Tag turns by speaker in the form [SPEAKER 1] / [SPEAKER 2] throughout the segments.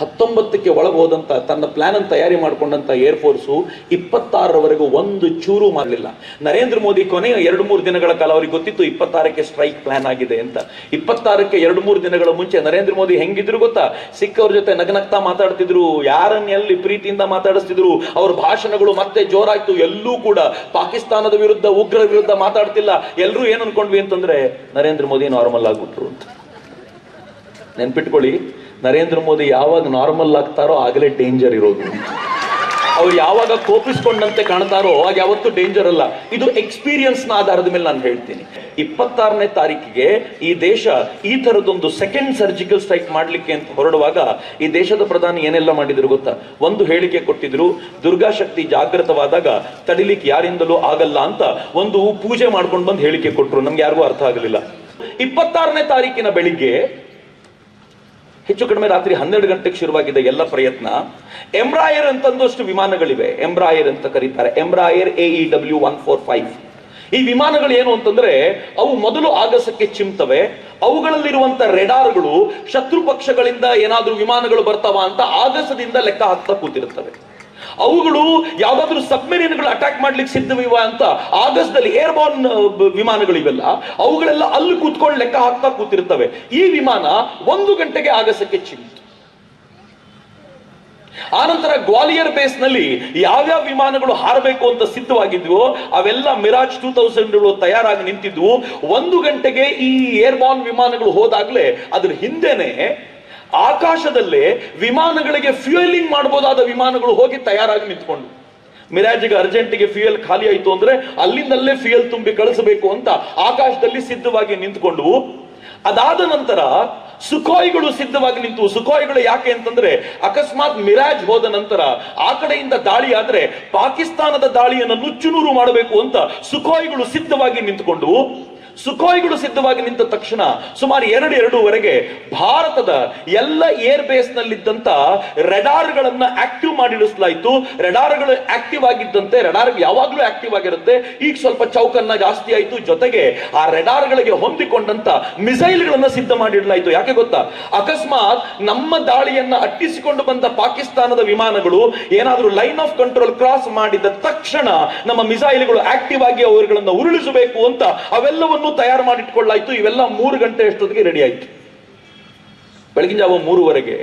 [SPEAKER 1] ಹತ್ತೊಂಬತ್ತಕ್ಕೆ ಒಳಗೆ ಹೋದಂತ ತನ್ನ ಪ್ಲಾನ್ ಅನ್ನು ತಯಾರಿ ಮಾಡಿಕೊಂಡಂತ ಏರ್ಫೋರ್ಸು ಇಪ್ಪತ್ತಾರರವರೆಗೂ ಒಂದು ಚೂರು ಮಾಡಲಿಲ್ಲ. ನರೇಂದ್ರ ಮೋದಿ ಕೊನೆಯ ಎರಡು ಮೂರು ದಿನಗಳ ಕಾಲ ಅವ್ರಿಗೆ ಗೊತ್ತಿತ್ತು ಇಪ್ಪತ್ತಾರಕ್ಕೆ ಸ್ಟ್ರೈಕ್ ಪ್ಲಾನ್ ಆಗಿದೆ ಅಂತ. ಇಪ್ಪತ್ತಾರಕ್ಕೆ ಎರಡು ಮೂರು ದಿನಗಳ ಮುಂಚೆ ನರೇಂದ್ರ ಮೋದಿ ಹೆಂಗಿದ್ರು ಗೊತ್ತಾ? ಸಿಕ್ಕವ್ರ ಜೊತೆ ನಗನಗ್ತಾ ಮಾತಾಡ್ತಿದ್ರು ಯಾರನ್ನೆಲ್ಲಿ ಪ್ರೀತಿಯಿಂದ ಮಾತಾಡಿಸ್ತಿದ್ರು, ಅವ್ರ ಭಾಷಣಗಳು ಮತ್ತೆ ಜೋರಾಯ್ತು, ಎಲ್ಲೂ ಕೂಡ ಪಾಕಿಸ್ತಾನದ ವಿರುದ್ಧ, ಉಗ್ರರ ವಿರುದ್ಧ ಮಾತಾಡ್ತಿಲ್ಲ. ಎಲ್ಲರೂ ಏನು ಅನ್ಕೊಂಡ್ವಿ ಅಂತಂದ್ರೆ, ನರೇಂದ್ರ ಮೋದಿ ನಾರ್ಮಲ್ ಆಗ್ಬಿಟ್ರು ಅಂತ. ನೆನ್ಪಿಟ್ಕೊಳ್ಳಿ ನರೇಂದ್ರ ಮೋದಿ ಯಾವಾಗ ನಾರ್ಮಲ್ ಆಗ್ತಾರೋ ಆಗಲೇ ಡೇಂಜರ್ ಇರೋದು. ಅವ್ರು ಯಾವಾಗ ಕೋಪಿಸ್ಕೊಂಡಂತೆ ಕಾಣ್ತಾರೋ ಆಗ ಯಾವತ್ತೂ ಡೇಂಜರ್ ಅಲ್ಲ. ಇದು ಎಕ್ಸ್ಪೀರಿಯನ್ಸ್ನ ಆಧಾರದ ಮೇಲೆ ನಾನು ಹೇಳ್ತೀನಿ. ಇಪ್ಪತ್ತಾರನೇ ತಾರೀಕಿಗೆ ಈ ದೇಶ ಈ ತರದೊಂದು ಸೆಕೆಂಡ್ ಸರ್ಜಿಕಲ್ ಸ್ಟ್ರೈಕ್ ಮಾಡ್ಲಿಕ್ಕೆ ಅಂತ ಹೊರಡುವಾಗ ಈ ದೇಶದ ಪ್ರಧಾನಿ ಏನೆಲ್ಲ ಮಾಡಿದ್ರು ಗೊತ್ತಾ? ಒಂದು ಹೇಳಿಕೆ ಕೊಟ್ಟಿದ್ರು, ದುರ್ಗಾ ಶಕ್ತಿ ಜಾಗೃತವಾದಾಗ ತಡಿಲಿಕ್ಕೆ ಯಾರಿಂದಲೂ ಆಗಲ್ಲ ಅಂತ ಒಂದು ಪೂಜೆ ಮಾಡ್ಕೊಂಡು ಬಂದು ಹೇಳಿಕೆ ಕೊಟ್ಟರು ನಮ್ಗೆ ಯಾರಿಗೂ ಅರ್ಥ ಆಗಲಿಲ್ಲ. ಇಪ್ಪತ್ತಾರನೇ ತಾರೀಕಿನ ಬೆಳಿಗ್ಗೆ ಹೆಚ್ಚು ಕಡಿಮೆ ರಾತ್ರಿ ಹನ್ನೆರಡು ಗಂಟೆಗೆ ಶುರುವಾಗಿದೆ ಎಲ್ಲ ಪ್ರಯತ್ನ. ಎಂಬ್ರಾಯರ್ ಅಂತಂದಷ್ಟು ವಿಮಾನಗಳಿವೆ. ಎಂಬ್ರಾಯರ್ ಅಂತ ಕರೀತಾರೆ. Embraer A E W one four five ಈ ವಿಮಾನಗಳು ಏನು ಅಂತಂದ್ರೆ, ಅವು ಮೊದಲು ಆಗಸಕ್ಕೆ ಚಿಮ್ತವೆ ಅವುಗಳಲ್ಲಿರುವಂತ ರೆಡಾರ್ಗಳು ಶತ್ರು ಪಕ್ಷಗಳಿಂದ ಏನಾದರೂ ವಿಮಾನಗಳು ಬರ್ತಾವ ಅಂತ ಆಗಸದಿಂದ ಲೆಕ್ಕ ಹಾಕ್ತಾ ಕೂತಿರುತ್ತವೆ. ಅವುಗಳು ಯಾವ್ದಾದ್ರು ಸಬ್ಮೆರಿನ್ಗಳು ಅಟ್ಯಾಕ್ ಮಾಡ್ಲಿಕ್ಕೆ ಸಿದ್ಧವಿವ ಅಂತ ಆಗಸ್ಟ್ದಲ್ಲಿ ಏರ್ಬೋನ್ ವಿಮಾನಗಳು ಇವೆಲ್ಲ ಅವುಗಳೆಲ್ಲ ಅಲ್ಲಿ ಕೂತ್ಕೊಂಡು ಲೆಕ್ಕ ಹಾಕ್ತಾ ಕೂತಿರ್ತವೆ. ಈ ವಿಮಾನ ಒಂದು ಗಂಟೆಗೆ ಆಗಸಕ್ಕೆ ಚಿಮ್ಮಿತು ಆನಂತರ ಗ್ವಾಲಿಯರ್ ಬೇಸ್ನಲ್ಲಿ ಯಾವ್ಯಾವ ವಿಮಾನಗಳು ಹಾರಬೇಕು ಅಂತ ಸಿದ್ಧವಾಗಿದ್ವು, ಅವೆಲ್ಲ ಮಿರಾಜ್ ಟೂ ತೌಸಂಡ್ ತಯಾರಾಗಿ ನಿಂತಿದ್ವು. ಒಂದು ಗಂಟೆಗೆ ಈ ಏರ್ಬಾರ್ನ್ ವಿಮಾನಗಳು ಹೋದಾಗ್ಲೇ ಅದ್ರ ಹಿಂದೆನೆ ಆಕಾಶದಲ್ಲೇ ವಿಮಾನಗಳಿಗೆ ಫ್ಯೂಯಲಿಂಗ್ ಮಾಡಬಹುದಾದ ವಿಮಾನಗಳು ಹೋಗಿ ತಯಾರಾಗಿ ನಿಂತ್ಕೊಂಡು. ಮಿರಾಜಿಗೆ ಅರ್ಜೆಂಟಿಗೆ ಫ್ಯೂಯಲ್ ಖಾಲಿ ಆಯ್ತು ಅಂದ್ರೆ ಅಲ್ಲಿಂದಲ್ಲೇ ಫ್ಯೂಯಲ್ ತುಂಬಿ ಕಳಿಸಬೇಕು ಅಂತ ಆಕಾಶದಲ್ಲಿ ಸಿದ್ಧವಾಗಿ ನಿಂತ್ಕೊಂಡು. ಅದಾದ ನಂತರ ಸುಖೋಯಿಗಳು ಸಿದ್ಧವಾಗಿ ನಿಂತು, ಸುಖೋಯಿಗಳು ಯಾಕೆ ಅಂತಂದ್ರೆ ಅಕಸ್ಮಾತ್ ಮಿರಾಜ್ ಹೋದ ನಂತರ ಆ ಕಡೆಯಿಂದ ದಾಳಿ ಆದ್ರೆ ಪಾಕಿಸ್ತಾನದ ದಾಳಿಯನ್ನು ನುಚ್ಚುನೂರು ಮಾಡಬೇಕು ಅಂತ ಸುಖೋಯಿಗಳು ಸಿದ್ಧವಾಗಿ ನಿಂತುಕೊಂಡು ಸುಖೋಯಿಗಳು ಸಿದ್ಧವಾಗಿ ನಿಂತ ತಕ್ಷಣ ಸುಮಾರು ಎರಡು ಎರಡೂವರೆಗೆ ಭಾರತದ ಎಲ್ಲ ಏರ್ ಬೇಸ್ ನಲ್ಲಿದ್ದಂತ ರೆಡಾರ್ಗಳನ್ನ ಆಕ್ಟಿವ್ ಮಾಡಿಡಿಸಲಾಯಿತು ರೆಡಾರ್ಗಳು ಆಕ್ಟಿವ್ ಆಗಿದ್ದಂತೆ, ರೆಡಾರ್ ಯಾವಾಗ್ಲೂ ಆಕ್ಟಿವ್ ಆಗಿರುತ್ತೆ. ಈಗ ಸ್ವಲ್ಪ ಚೌಕನ್ನ ಜಾಸ್ತಿ ಆಯ್ತು. ಜೊತೆಗೆ ಆ ರೆಡಾರ್ಗಳಿಗೆ ಹೊಂದಿಕೊಂಡಂತ ಮಿಸೈಲ್ಗಳನ್ನ ಸಿದ್ಧ ಮಾಡಿಡಲಾಯಿತು ಯಾಕೆ ಗೊತ್ತಾ? ಅಕಸ್ಮಾತ್ ನಮ್ಮ ದಾಳಿಯನ್ನ ಅಟ್ಟಿಸಿಕೊಂಡು ಬಂದ ಪಾಕಿಸ್ತಾನದ ವಿಮಾನಗಳು ಏನಾದ್ರೂ ಲೈನ್ ಆಫ್ ಕಂಟ್ರೋಲ್ ಕ್ರಾಸ್ ಮಾಡಿದ ತಕ್ಷಣ ನಮ್ಮ ಮಿಸೈಲ್ಗಳು ಆಕ್ಟಿವ್ ಆಗಿ ಅವುಗಳನ್ನ ಉರುಳಿಸಬೇಕು ಅಂತ ಅವೆಲ್ಲವನ್ನು ತಯಾರು ಮಾಡಿಟ್ಕೊಳ್ಳಾಯ್ತು, ಇವೆಲ್ಲ ಮೂರು ಗಂಟೆ ಅಷ್ಟೊತ್ತಿಗೆ ರೆಡಿ ಆಯ್ತು. ಬೆಳಗಿನ ಜಾವ ಮೂರುವರೆಗೆ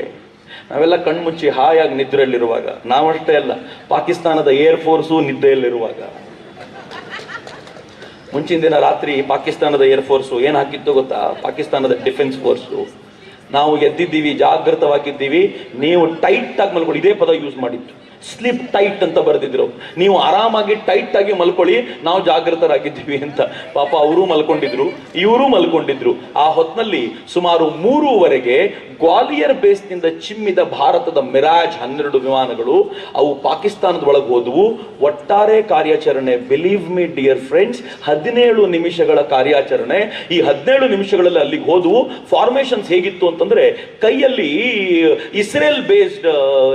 [SPEAKER 1] ನಾವೆಲ್ಲ ಕಣ್ಮುಚ್ಚಿ ಹಾಯಾಗಿ ನಿದ್ರೆಯಲ್ಲಿರುವಾಗ, ನಾವಷ್ಟೇ ಅಲ್ಲ, ಪಾಕಿಸ್ತಾನದ ಏರ್ ಫೋರ್ಸು ನಿದ್ದೆಯಲ್ಲಿರುವಾಗ. ಮುಂಚಿನ ದಿನ ರಾತ್ರಿ ಪಾಕಿಸ್ತಾನದ ಏರ್ ಫೋರ್ಸು ಏನ್ ಹಾಕಿತ್ತು ಗೊತ್ತಾ? ಪಾಕಿಸ್ತಾನದ ಡಿಫೆನ್ಸ್ ಫೋರ್ಸು ನಾವು ಎದ್ದಿದ್ದೀವಿ, ಜಾಗೃತವಾಗಿದ್ದೀವಿ, ನೀವು ಟೈಟ್ ಆಗಿ ಮಲ್ಕೊಂಡು ಇದೇ ಪದ ಯೂಸ್ ಮಾಡಿತ್ತು ಸ್ಲಿಪ್ ಟೈಟ್ ಅಂತ ಬರೆದಿದ್ರು. ನೀವು ಆರಾಮಾಗಿ ಟೈಟ್ ಆಗಿ ಮಲ್ಕೊಳ್ಳಿ, ನಾವು ಜಾಗೃತರಾಗಿದ್ದೀವಿ ಅಂತ. ಪಾಪ ಅವರು ಮಲ್ಕೊಂಡಿದ್ರು, ಇವರು ಮಲ್ಕೊಂಡಿದ್ರು. ಆ ಹೊತ್ತಿನಲ್ಲಿ ಸುಮಾರು ಮೂರುವರೆಗೆ ಗ್ವಾಲಿಯರ್ ಬೇಸ್ನಿಂದ ಚಿಮ್ಮಿದ ಭಾರತದ ಮಿರಾಜ್ ಹನ್ನೆರಡು ವಿಮಾನಗಳು ಅವು ಪಾಕಿಸ್ತಾನದ ಒಳಗೆ ಹೋದವು. ಒಟ್ಟಾರೆ ಕಾರ್ಯಾಚರಣೆ ಬಿಲೀವ್ ಮಿ ಡಿಯರ್ ಫ್ರೆಂಡ್ಸ್ ಹದಿನೇಳು ನಿಮಿಷಗಳ ಕಾರ್ಯಾಚರಣೆ. ಈ ಹದಿನೇಳು ನಿಮಿಷಗಳಲ್ಲಿ ಅಲ್ಲಿಗೆ ಹೋದವು. ಫಾರ್ಮೇಶನ್ಸ್ ಹೇಗಿತ್ತು ಅಂತಂದ್ರೆ, ಕೈಯಲ್ಲಿ ಇಸ್ರೇಲ್ ಬೇಸ್ಡ್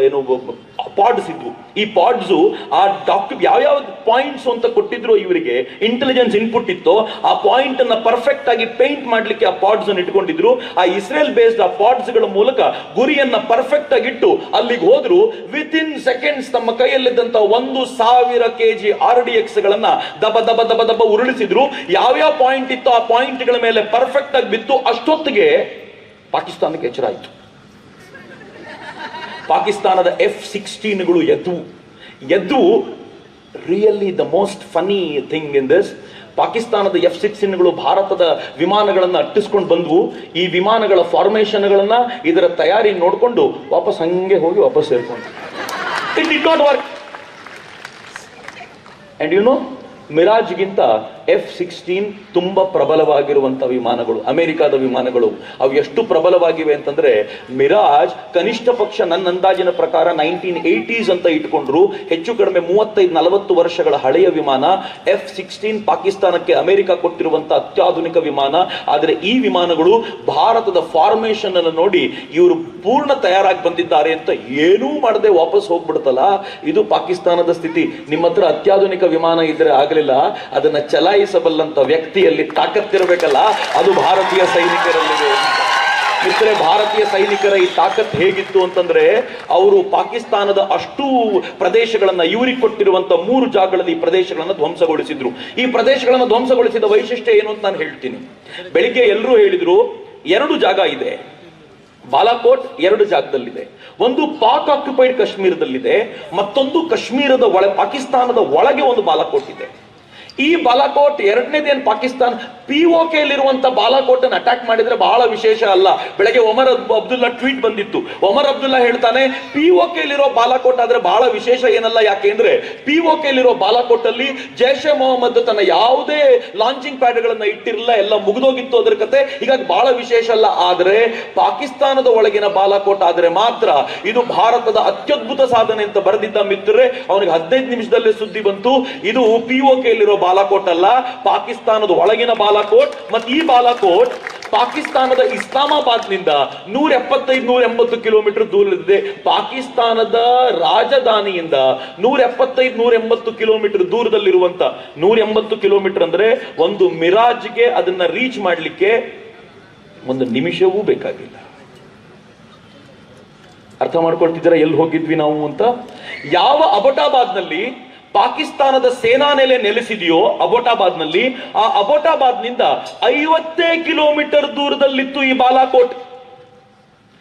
[SPEAKER 1] ಏನು ಪಾಡ್ಸ್ ಇದ್ವು. ಈ ಪಾಡ್ಸ್ ಆ ಡಾಕ್ಟರ್ ಯಾವ್ಯಾವ ಪಾಯಿಂಟ್ಸ್ ಅಂತ ಕೊಟ್ಟಿದ್ರು ಇವರಿಗೆ ಇಂಟೆಲಿಜೆನ್ಸ್ ಇನ್ಪುಟ್ ಇತ್ತು, ಆ ಪಾಯಿಂಟ್ ಅನ್ನ ಪರ್ಫೆಕ್ಟ್ ಆಗಿ ಪೇಂಟ್ ಮಾಡ್ಲಿಕ್ಕೆ ಆ ಪಾಡ್ಸ್ ಅನ್ನು ಇಟ್ಕೊಂಡಿದ್ರು. ಆ ಇಸ್ರೇಲ್ ಬೇಸ್ಡ್ ಆ ಪಾಡ್ಸ್ಗಳ ಮೂಲಕ ಗುರಿಯನ್ನ ಪರ್ಫೆಕ್ಟ್ ಆಗಿ ಇಟ್ಟು ಅಲ್ಲಿಗೆ ಹೋದ್ರು. ವಿತ್ ಇನ್ ಸೆಕೆಂಡ್ಸ್ ತಮ್ಮ ಕೈಯಲ್ಲಿದ್ದಂತ ಒಂದು ಸಾವಿರ ಕೆಜಿ ಆರ್ ಡಿ ಎಕ್ಸ್ ಗಳನ್ನ ದಬ ದಬ ದಬ ದಬ ಉರುಳಿಸಿದ್ರು. ಯಾವ್ಯಾವ ಪಾಯಿಂಟ್ ಇತ್ತು ಆ ಪಾಯಿಂಟ್ಗಳ ಮೇಲೆ ಪರ್ಫೆಕ್ಟ್ ಆಗಿ ಬಿತ್ತು. ಅಷ್ಟೊತ್ತಿಗೆ ಪಾಕಿಸ್ತಾನಕ್ಕೆ ಎಚ್ಚರ ಆಯ್ತು. ಪಾಕಿಸ್ತಾನದ ಎಫ್ ಸಿಕ್ಸ್ಟೀನ್ಗಳು ಎದ್ದು ಎದ್ದು really the most funny thing in this ಪಾಕಿಸ್ತಾನದ ಎಫ್ ಸಿಕ್ಸ್ಟೀನ್ಗಳು ಭಾರತದ ವಿಮಾನಗಳನ್ನು ಅಟ್ಟಿಸ್ಕೊಂಡು ಬಂದವು. ಈ ವಿಮಾನಗಳ ಫಾರ್ಮೇಶನ್ಗಳನ್ನ ಇದರ ತಯಾರಿ ನೋಡಿಕೊಂಡು ವಾಪಸ್ ಹಂಗೆ ಹೋಗಿ ವಾಪಸ್ ಸೇರ್ಕೊಂಡು it it not work and you know ಮಿರಾಜ್ಗಿಂತ F sixteen ತುಂಬಾ ಪ್ರಬಲವಾಗಿರುವಂಥ ವಿಮಾನಗಳು, ಅಮೆರಿಕಾದ ವಿಮಾನಗಳು, ಅವು ಎಷ್ಟು ಪ್ರಬಲವಾಗಿವೆ ಅಂತಂದ್ರೆ, ಮಿರಾಜ್ ಕನಿಷ್ಠ ಪಕ್ಷ ನನ್ನ ಅಂದಾಜಿನ ಪ್ರಕಾರ ನೈನ್ಟೀನ್ ಏಯ್ಟೀಸ್ ಅಂತ ಇಟ್ಕೊಂಡ್ರು, ಹೆಚ್ಚು ಕಡಿಮೆ ಮೂವತ್ತೈದು, ನಲವತ್ತು ವರ್ಷಗಳ ಹಳೆಯ ವಿಮಾನ ಎಫ್ ಸಿಕ್ಸ್ಟೀನ್ ಪಾಕಿಸ್ತಾನಕ್ಕೆ ಅಮೆರಿಕ ಕೊಟ್ಟಿರುವಂಥ ಅತ್ಯಾಧುನಿಕ ವಿಮಾನ. ಆದರೆ ಈ ವಿಮಾನಗಳು ಭಾರತದ ಫಾರ್ಮೇಷನ್ ಅನ್ನು ನೋಡಿ ಇವರು ಪೂರ್ಣ ತಯಾರಾಗಿ ಬಂದಿದ್ದಾರೆ ಅಂತ ಏನೂ ಮಾಡದೆ ವಾಪಸ್ ಹೋಗ್ಬಿಡ್ತಲ್ಲ. ಇದು ಪಾಕಿಸ್ತಾನದ ಸ್ಥಿತಿ. ನಿಮ್ಮ ಹತ್ರ ಅತ್ಯಾಧುನಿಕ ವಿಮಾನ ಇದ್ರೆ ಆಗಲಿಲ್ಲ. ಅದನ್ನ ಚಲಾಯಿಸಬಲ್ಲಂತ ವ್ಯಕ್ತಿಯಲ್ಲಿ ತಾಕತ್ತಿರಬೇಕಲ್ಲ, ಅದು ಭಾರತೀಯ ಸೈನಿಕರಲ್ಲಿದೆ. ಮಿತ್ರರೆ, ಭಾರತೀಯ ಸೈನಿಕರ ಈ ತಾಕತ್ ಹೇಗಿತ್ತು ಅಂತಂದ್ರೆ, ಅವರು ಪಾಕಿಸ್ತಾನದ ಅಷ್ಟು ಪ್ರದೇಶಗಳನ್ನ ಇವರಿಗೆ ಕೊಟ್ಟಿರುವಂತ ಮೂರು ಜಾಗಗಳಲ್ಲಿ ಈ ಪ್ರದೇಶಗಳನ್ನ ಧ್ವಂಸಗೊಳಿಸಿದ್ರು. ಈ ಪ್ರದೇಶಗಳನ್ನ ಧ್ವಂಸಗೊಳಿಸಿದ ವೈಶಿಷ್ಟ್ಯ ಏನು ಅಂತ ನಾನು ಹೇಳ್ತೀನಿ. ಬೆಳಿಗ್ಗೆ ಎಲ್ಲರೂ ಹೇಳಿದ್ರು, ಎರಡು ಜಾಗ ಇದೆ. ಬಾಲಾಕೋಟ್ ಎರಡು ಜಾಗದಲ್ಲಿದೆ. ಒಂದು ಪಾಕ್ ಆಕ್ಯುಪೈಡ್ ಕಾಶ್ಮೀರದಲ್ಲಿದೆ, ಮತ್ತೊಂದು ಕಾಶ್ಮೀರದ ಒಳ, ಪಾಕಿಸ್ತಾನದ ಒಳಗೆ ಒಂದು ಬಾಲಾಕೋಟ್ ಇದೆ. ಈ ಬಾಲಾಕೋಟ್ ಎರಡನೇದೇನು ಪಾಕಿಸ್ತಾನ ಪಿ ಒ ಕೆಲಿರುವಂತ ಬಾಲಾಕೋಟ್ ಅನ್ನು ಅಟ್ಯಾಕ್ ಮಾಡಿದ್ರೆ ಬಹಳ ವಿಶೇಷ ಅಲ್ಲ. ಬೆಳಗ್ಗೆ ಒಮರ್ ಅಬ್- ಅಬ್ದುಲ್ಲಾ ಟ್ವೀಟ್ ಬಂದಿತ್ತು. ಒಮರ್ ಅಬ್ದುಲ್ಲಾ ಹೇಳ್ತಾನೆ ಪಿ ಒ ಕೆಲಿರೋ ಬಾಲಾಕೋಟ್ ಆದ್ರೆ ಬಹಳ ವಿಶೇಷ ಏನಲ್ಲ ಯಾಕೆಂದ್ರೆ ಪಿ ಒ ಕೆಲಿರೋ ಬಾಲಾಕೋಟ್ ಅಲ್ಲಿ ಜೈಷ್ ಎ ಮೊಹಮ್ಮದ್ ತನ್ನ ಯಾವುದೇ ಲಾಂಚಿಂಗ್ ಪ್ಯಾಡ್ ಗಳನ್ನ ಇಟ್ಟಿರಲಿಲ್ಲ, ಎಲ್ಲ ಮುಗಿದೋಗಿತ್ತು ಅದರ ಕತೆ. ಹೀಗಾಗಿ ಬಹಳ ವಿಶೇಷ ಅಲ್ಲ. ಆದ್ರೆ ಪಾಕಿಸ್ತಾನದ ಒಳಗಿನ ಬಾಲಾಕೋಟ್ ಆದ್ರೆ ಮಾತ್ರ ಇದು ಭಾರತದ ಅತ್ಯದ್ಭುತ ಸಾಧನೆ ಅಂತ ಬರೆದಿದ್ದ ಮಿತ್ರರೆ, ಅವನಿಗೆ ಹದಿನೈದು ನಿಮಿಷದಲ್ಲೇ ಸುದ್ದಿ ಬಂತು. ಇದು ಪಿ ಒ ಕೆಯಲ್ಲಿರೋ ಬಾಲಾಕೋಟ್ ಅಲ್ಲ, ಪಾಕಿಸ್ತಾನದ ಒಳಗಿನ ಬಾಲಾಕೋಟ್ ಮತ್ತು ಈ ಬಾಲಾಕೋಟ್ ಪಾಕಿಸ್ತಾನದ ಇಸ್ಲಾಮಾಬಾದ್ನಿಂದ ನೂರ ಎಪ್ಪತ್ತೈದು ನೂರ ಎಂಬತ್ತು ಕಿಲೋಮೀಟರ್ ದೂರದಲ್ಲಿದೆ ಪಾಕಿಸ್ತಾನದ ರಾಜಧಾನಿಯಿಂದ ನೂರ ಎಪ್ಪತ್ತೈದು ನೂರ ಎಂಬತ್ತು ಕಿಲೋಮೀಟರ್ ದೂರದಲ್ಲಿರುವಂತ ನೂರ ಎಂಬತ್ತು ಕಿಲೋಮೀಟರ್ ಅಂದ್ರೆ ಒಂದು ಮಿರಾಜ್ಗೆ ಅದನ್ನ ರೀಚ್ ಮಾಡಲಿಕ್ಕೆ ಒಂದು ನಿಮಿಷವೂ ಬೇಕಾಗಿಲ್ಲ. ಅರ್ಥ ಮಾಡ್ಕೊಳ್ತಿದ್ದೀರಾ? ಎಲ್ಲಿ ಹೋಗಿದ್ವಿ ನಾವು ಅಂತ? ಯಾವ ಅಬೋಟಾಬಾದ್ನಲ್ಲಿ ಪಾಕಿಸ್ತಾನದ ಸೇನಾ ನೆಲೆ ನೆಲೆಸಿದೆಯೋ ಅಬೋಟಾಬಾದ್ನಲ್ಲಿ ಆ ಅಬೋಟಾಬಾದ್ನಿಂದ ಐವತ್ತೇ ಕಿಲೋಮೀಟರ್ ದೂರದಲ್ಲಿತ್ತು ಈ ಬಾಲಾಕೋಟ್.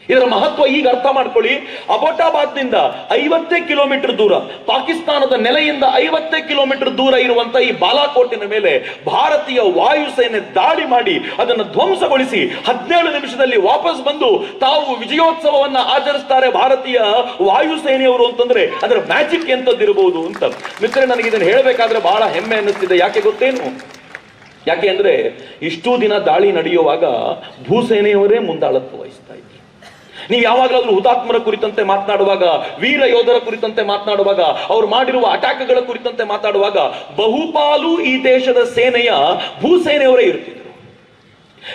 [SPEAKER 1] ಇದರ ಮಹತ್ವ ಈಗ ಅರ್ಥ ಮಾಡ್ಕೊಳ್ಳಿ. ಅಬೋಟಾಬಾದ್ನಿಂದ ಐವತ್ತೇ ಕಿಲೋಮೀಟರ್ ದೂರ, ಪಾಕಿಸ್ತಾನದ ನೆಲೆಯಿಂದ ಐವತ್ತೇ ಕಿಲೋಮೀಟರ್ ದೂರ ಇರುವಂತ ಈ ಬಾಲಾಕೋಟಿನ ಮೇಲೆ ಭಾರತೀಯ ವಾಯುಸೇನೆ ದಾಳಿ ಮಾಡಿ ಅದನ್ನು ಧ್ವಂಸಗೊಳಿಸಿ ಹದಿನೇಳು ನಿಮಿಷದಲ್ಲಿ ವಾಪಸ್ ಬಂದು ತಾವು ವಿಜಯೋತ್ಸವವನ್ನ ಆಚರಿಸ್ತಾರೆ ಭಾರತೀಯ ವಾಯುಸೇನೆಯವರು ಅಂತಂದ್ರೆ ಅದರ ಮ್ಯಾಜಿಕ್ ಎಂತದ್ದಿರಬಹುದು ಅಂತ. ಮಿತ್ರ ನನಗೆ ಇದನ್ನು ಹೇಳಬೇಕಾದ್ರೆ ಬಹಳ ಹೆಮ್ಮೆ ಅನ್ನಿಸ್ತಿದೆ. ಯಾಕೆ ಗೊತ್ತೇನು? ಯಾಕೆ ಅಂದ್ರೆ ಇಷ್ಟು ದಿನ ದಾಳಿ ನಡೆಯುವಾಗ ಭೂಸೇನೆಯವರೇ ಮುಂದಾಳತ್ವ ವಹಿಸ್ತಾ ಇದ್ರು. ನೀವು ಯಾವಾಗಲಾದ್ರೂ ಹುತಾತ್ಮರ ಕುರಿತಂತೆ ಮಾತನಾಡುವಾಗ, ವೀರ ಯೋಧರ ಕುರಿತಂತೆ ಮಾತನಾಡುವಾಗ, ಅವರು ಮಾಡಿರುವ ಅಟ್ಯಾಕ್ಗಳ ಕುರಿತಂತೆ ಮಾತಾಡುವಾಗ ಬಹುಪಾಲು ಈ ದೇಶದ ಸೇನೆಯ ಭೂಸೇನೆಯವರೇ ಇರ್ತಿದ್ರು.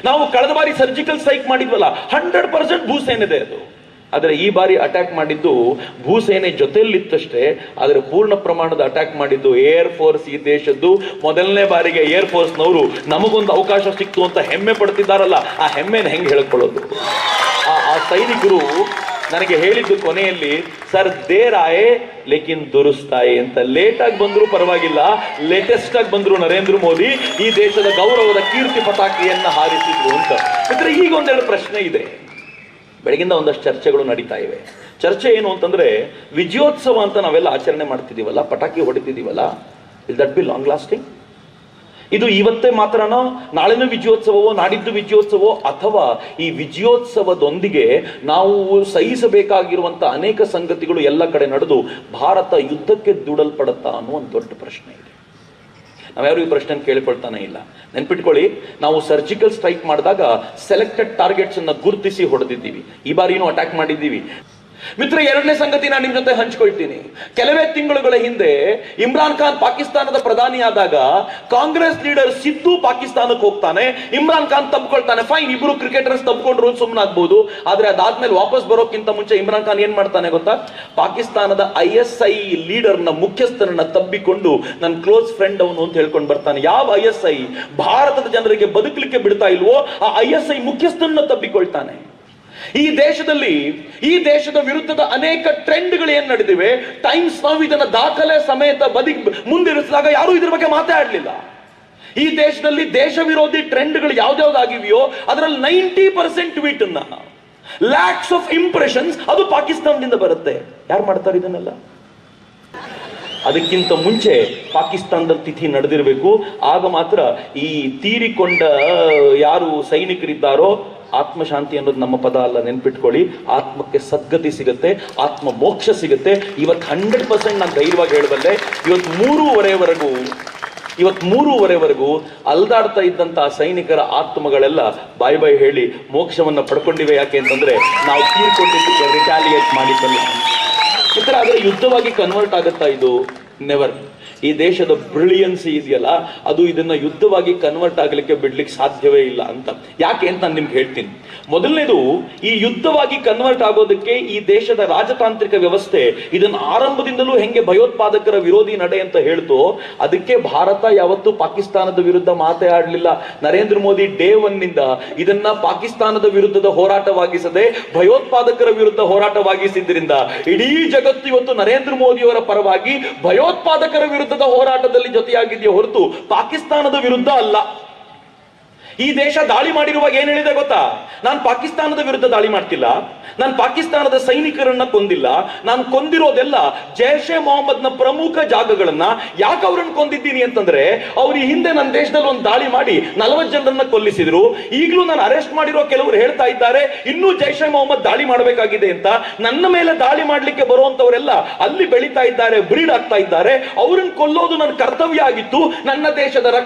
[SPEAKER 1] ನಾವು ಕಳೆದ ಬಾರಿ ಸರ್ಜಿಕಲ್ ಸ್ಟ್ರೈಕ್ ಮಾಡಿದ್ವಲ್ಲ, ಹಂಡ್ರೆಡ್ ಪರ್ಸೆಂಟ್ ಭೂಸೇನೆದೇ ಅದು. ಆದರೆ ಈ ಬಾರಿ ಅಟ್ಯಾಕ್ ಮಾಡಿದ್ದು ಭೂಸೇನೆ ಜೊತೆಯಲ್ಲಿತ್ತಷ್ಟೇ, ಆದರೆ ಪೂರ್ಣ ಪ್ರಮಾಣದ ಅಟ್ಯಾಕ್ ಮಾಡಿದ್ದು ಏರ್ ಫೋರ್ಸ್ ಈ ದೇಶದ್ದು. ಮೊದಲನೇ ಬಾರಿಗೆ ಏರ್ ಫೋರ್ಸ್ನವರು ನಮಗೊಂದು ಅವಕಾಶ ಸಿಕ್ತು ಅಂತ ಹೆಮ್ಮೆ ಪಡ್ತಿದ್ದಾರಲ್ಲ, ಆ ಹೆಮ್ಮೆನ ಹೆಂಗೆ ಹೇಳ್ಕೊಳ್ಳೋದು? ಸೈನಿಕರು ನನಗೆ ಹೇಳಿದ್ದು ಕೊನೆಯಲ್ಲಿ, ಸರ್ ದೇರ್ ಲೇಕಿನ್ ದುರುಸ್ತಾಯೆ ಅಂತ ಲೇಟ್ ಆಗಿ ಬಂದ್ರು ಪರವಾಗಿಲ್ಲ. ಲೇಟೆಸ್ಟ್ ಆಗಿ ಬಂದ್ರು ನರೇಂದ್ರ ಮೋದಿ, ಈ ದೇಶದ ಗೌರವದ ಕೀರ್ತಿ ಪಟಾಕಿಯನ್ನು ಹಾರಿಸಿದ್ರು ಅಂತ. ಅಂದರೆ ಈಗ ಒಂದೆರಡು ಪ್ರಶ್ನೆ ಇದೆ. ಬೆಳಗಿಂದ ಒಂದಷ್ಟು ಚರ್ಚೆಗಳು ನಡೀತಾ ಇವೆ. ಚರ್ಚೆ ಏನು ಅಂತಂದ್ರೆ, ವಿಜಯೋತ್ಸವ ಅಂತ ನಾವೆಲ್ಲ ಆಚರಣೆ ಮಾಡ್ತಿದ್ದೀವಲ್ಲ, ಪಟಾಕಿ ಹೊಡಿತಿದ್ದೀವಲ್ಲ ಇಲ್ ದಟ್ ಬಿ ಲಾಂಗ್ ಲಾಸ್ಟಿಂಗ್ ಇದು ಇವತ್ತೇ ಮಾತ್ರನೋ, ನಾಳೆನೂ ವಿಜಯೋತ್ಸವವೋ, ನಾಡಿದ್ದು ವಿಜಯೋತ್ಸವೋ ಅಥವಾ ಈ ವಿಜಯೋತ್ಸವದೊಂದಿಗೆ ನಾವು ಸಹಿಸಬೇಕಾಗಿರುವಂತ ಅನೇಕ ಸಂಗತಿಗಳು ಎಲ್ಲ ಕಡೆ ನಡೆದು ಭಾರತ ಯುದ್ಧಕ್ಕೆ ದುಡಲ್ಪಡುತ್ತಾ ಅನ್ನೋ ಒಂದು ದೊಡ್ಡ ಪ್ರಶ್ನೆ ಇದೆ. ನಾವ್ಯಾರು ಈ ಪ್ರಶ್ನೆ ಕೇಳಿಕೊಳ್ತಾನೆ ಇಲ್ಲ. ನೆನ್ಪಿಟ್ಕೊಳ್ಳಿ, ನಾವು ಸರ್ಜಿಕಲ್ ಸ್ಟ್ರೈಕ್ ಮಾಡಿದಾಗ ಸೆಲೆಕ್ಟೆಡ್ ಟಾರ್ಗೆಟ್ಸ್ ಅನ್ನ ಗುರುತಿಸಿ ಹೊಡೆದಿದ್ದೀವಿ. ಈ ಬಾರಿನೂ ಅಟ್ಯಾಕ್ ಮಾಡಿದ್ದೀವಿ. ಮಿತ್ರ, ಎರಡನೇ ಸಂಗತಿ ನಾನು ನಿಮ್ ಜೊತೆ ಹಂಚ್ಕೊಳ್ತೀನಿ. ಕೆಲವೇ ತಿಂಗಳುಗಳ ಹಿಂದೆ ಇಮ್ರಾನ್ ಖಾನ್ ಪಾಕಿಸ್ತಾನದ ಪ್ರಧಾನಿ ಆದಾಗ ಕಾಂಗ್ರೆಸ್ ಲೀಡರ್ ಸಿದ್ದು ಪಾಕಿಸ್ತಾನಕ್ಕೆ ಹೋಗ್ತಾನೆ, ಇಮ್ರಾನ್ ಖಾನ್ ತಪ್ಕೊಳ್ತಾನೆ ಫೈನ್, ಇಬ್ರು ಕ್ರಿಕೆಟರ್ಸ್ ತಪ್ಕೊಂಡ್ರು ಸುಮ್ಮನಾಗ್ಬೋದು ಆದ್ರೆ ಅದಾದ್ಮೇಲೆ ವಾಪಸ್ ಬರೋಕ್ಕಿಂತ ಮುಂಚೆ ಇಮ್ರಾನ್ ಖಾನ್ ಏನ್ ಮಾಡ್ತಾನೆ ಗೊತ್ತಾ? ಪಾಕಿಸ್ತಾನದ ಐ ಎಸ್ ಐ ಲೀಡರ್ನ ಮುಖ್ಯಸ್ಥರನ್ನ ತಬ್ಬಿಕೊಂಡು ನನ್ನ ಕ್ಲೋಸ್ ಫ್ರೆಂಡ್ ಅವನು ಅಂತ ಹೇಳ್ಕೊಂಡು ಬರ್ತಾನೆ. ಯಾವ ಐ ಎಸ್ ಐ? ಭಾರತದ ಜನರಿಗೆ ಬದುಕಲಿಕ್ಕೆ ಬಿಡ್ತಾ ಇಲ್ವೋ? ಆ ಐ ಎಸ್ ಐ ಮುಖ್ಯಸ್ಥರನ್ನ ತಬ್ಬಿಕೊಳ್ತಾನೆ. ಈ ದೇಶದಲ್ಲಿ, ಈ ದೇಶದ ವಿರುದ್ಧದ ಅನೇಕ ಟ್ರೆಂಡ್ಗಳು ಏನ್ ನಡೆದಿವೆ ಟೈಮ್ಸ್ ನಾವು ಇದನ್ನ ದಾಖಲೆ ಸಮೇತ ಬದಿ, ಮುಂದಿರಿಸಿದಾಗ ಯಾರು ಇದ್ರ ಬಗ್ಗೆ ಮಾತಾಡಲಿಲ್ಲ ಈ ದೇಶದಲ್ಲಿ ದೇಶ ವಿರೋಧಿ ಟ್ರೆಂಡ್ಗಳು ಯಾವ್ದಾವ್ದಾಗಿವೆಯೋ ಅದರಲ್ಲಿ ನೈಂಟಿ ಪರ್ಸೆಂಟ್ ಟ್ವೀಟ್ ಅನ್ನ ಲ್ಯಾಕ್ಸ್ ಆಫ್ ಇಂಪ್ರೆಷನ್ಸ್ ಅದು ಪಾಕಿಸ್ತಾನದಿಂದ ಬರುತ್ತೆ. ಯಾರು ಮಾಡ್ತಾರೆ ಇದನ್ನೆಲ್ಲ? ಅದಕ್ಕಿಂತ ಮುಂಚೆ ಪಾಕಿಸ್ತಾನದ ತಿಥಿ ನಡೆದಿರಬೇಕು. ಆಗ ಮಾತ್ರ ಈ ತೀರಿಕೊಂಡ, ಯಾರು ಸೈನಿಕರಿದ್ದಾರೋ ಆತ್ಮಶಾಂತಿ ಅನ್ನೋದು ನಮ್ಮ ಪದ ಅಲ್ಲ, ನೆನ್ಪಿಟ್ಕೊಳ್ಳಿ. ಆತ್ಮಕ್ಕೆ ಸದ್ಗತಿ ಸಿಗುತ್ತೆ ಆತ್ಮ ಮೋಕ್ಷ ಸಿಗುತ್ತೆ. ಇವತ್ತು ಹಂಡ್ರೆಡ್ ಪರ್ಸೆಂಟ್ ನಾನು ಧೈರ್ಯವಾಗಿ ಹೇಳಬಲ್ಲೆ, ಇವತ್ತು ಮೂರುವರೆವರೆಗೂ ಇವತ್ತು ಮೂರುವರೆವರೆಗೂ ಅಲ್ದಾಡ್ತಾ ಇದ್ದಂತಹ ಸೈನಿಕರ ಆತ್ಮಗಳೆಲ್ಲ ಬಾಯ್ ಬಾಯ್ ಹೇಳಿ ಮೋಕ್ಷವನ್ನ ಪಡ್ಕೊಂಡಿವೆ ಯಾಕೆ ಅಂತಂದ್ರೆ ನಾವು ತೀರ್ಕೊಂಡಿದ್ದಕ್ಕೆ ರಿಟಾಲಿಯೇಟ್ ಮಾಡಿದ್ದಲ್ಲ. ಈ ಅದರ ಯುದ್ಧವಾಗಿ ಕನ್ವರ್ಟ್ ಆಗುತ್ತಾ ಇದು? ನೆವರ್ ಈ ದೇಶದ ಬ್ರಿಲಿಯನ್ಸಿ ಇದೆಯಲ್ಲ, ಅದು ಇದನ್ನ ಯುದ್ಧವಾಗಿ ಕನ್ವರ್ಟ್ ಆಗಲಿಕ್ಕೆ ಬಿಡ್ಲಿಕ್ಕೆ ಸಾಧ್ಯವೇ ಇಲ್ಲ ಅಂತ. ಯಾಕೆ ಅಂತ ನಾನು ನಿಮ್ಗೆ ಹೇಳ್ತೀನಿ. ಮೊದಲನೇದು, ಈ ಯುದ್ಧವಾಗಿ ಕನ್ವರ್ಟ್ ಆಗೋದಕ್ಕೆ ಈ ದೇಶದ ರಾಜತಾಂತ್ರಿಕ ವ್ಯವಸ್ಥೆ ಇದನ್ನ ಆರಂಭದಿಂದಲೂ ಹೆಂಗೆ ಭಯೋತ್ಪಾದಕರ ವಿರೋಧಿ ನಡೆ ಅಂತ ಹೇಳ್ತು, ಅದಕ್ಕೆ ಭಾರತ ಯಾವತ್ತೂ ಪಾಕಿಸ್ತಾನದ ವಿರುದ್ಧ ಮಾತೇ ಆಡ್ಲಿಲ್ಲ. ನರೇಂದ್ರ ಮೋದಿ ಡೇ ಒನ್ನಿಂದ ಇದನ್ನ ಪಾಕಿಸ್ತಾನದ ವಿರುದ್ಧದ ಹೋರಾಟವಾಗಿಸದೆ, ಭಯೋತ್ಪಾದಕರ ವಿರುದ್ಧ ಹೋರಾಟವಾಗಿಸಿದ್ರಿಂದ, ಇಡೀ ಜಗತ್ತು ಇವತ್ತು ನರೇಂದ್ರ ಮೋದಿಯವರ ಪರವಾಗಿ ಭಯೋತ್ಪಾದಕರ ವಿರುದ್ಧದ ಹೋರಾಟದಲ್ಲಿ ಜೊತೆಯಾಗಿದೆಯೇ ಹೊರತು ಪಾಕಿಸ್ತಾನದ ವಿರುದ್ಧ ಅಲ್ಲ. ಈ ದೇಶ ದಾಳಿ ಮಾಡಿರುವಾಗ ಏನ್ ಹೇಳಿದೆ ಗೊತ್ತಾ? ನಾನು ಪಾಕಿಸ್ತಾನದ ವಿರುದ್ಧ ದಾಳಿ ಮಾಡ್ತಿಲ್ಲ. ನಾನು ಪಾಕಿಸ್ತಾನದ ಸೈನಿಕರನ್ನ ಕೊಂದಿಲ್ಲ. ನಾನು ಕೊಂದಿರೋದೆಲ್ಲ ಜೈಷ್ ಮೊಹಮ್ಮದ್ನ ಪ್ರಮುಖ ಜಾಗಗಳನ್ನ ಯಾಕೆ ಅವ್ರನ್ನ ಕೊಂದಿದ್ದೀನಿ ಅಂತಂದ್ರೆ, ಅವ್ರ ಈ ಹಿಂದೆ ನನ್ನ ದೇಶದಲ್ಲಿ ಒಂದು ದಾಳಿ ಮಾಡಿ ನಲವತ್ತು ಜನರನ್ನ ಕೊಲ್ಲಿಸಿದ್ರು. ಈಗಲೂ ನಾನು ಅರೆಸ್ಟ್ ಮಾಡಿರೋ ಕೆಲವರು ಹೇಳ್ತಾ ಇದ್ದಾರೆ, ಇನ್ನೂ ಜೈಷ್ ಎ ಮೊಹಮ್ಮದ್ ದಾಳಿ ಮಾಡಬೇಕಾಗಿದೆ ಅಂತ. ನನ್ನ ಮೇಲೆ ದಾಳಿ ಮಾಡ್ಲಿಕ್ಕೆ ಬರುವಂತವರೆಲ್ಲ ಅಲ್ಲಿ ಬೆಳೀತಾ ಇದ್ದಾರೆ, ಬ್ರೀಡ್ ಆಗ್ತಾ ಇದ್ದಾರೆ. ಅವ್ರನ್ನ ಕೊಲ್ಲೋದು ನನ್ನ ಕರ್ತವ್ಯ ಆಗಿತ್ತು. ನನ್ನ ದೇಶದ ರಕ್ಷಣೆ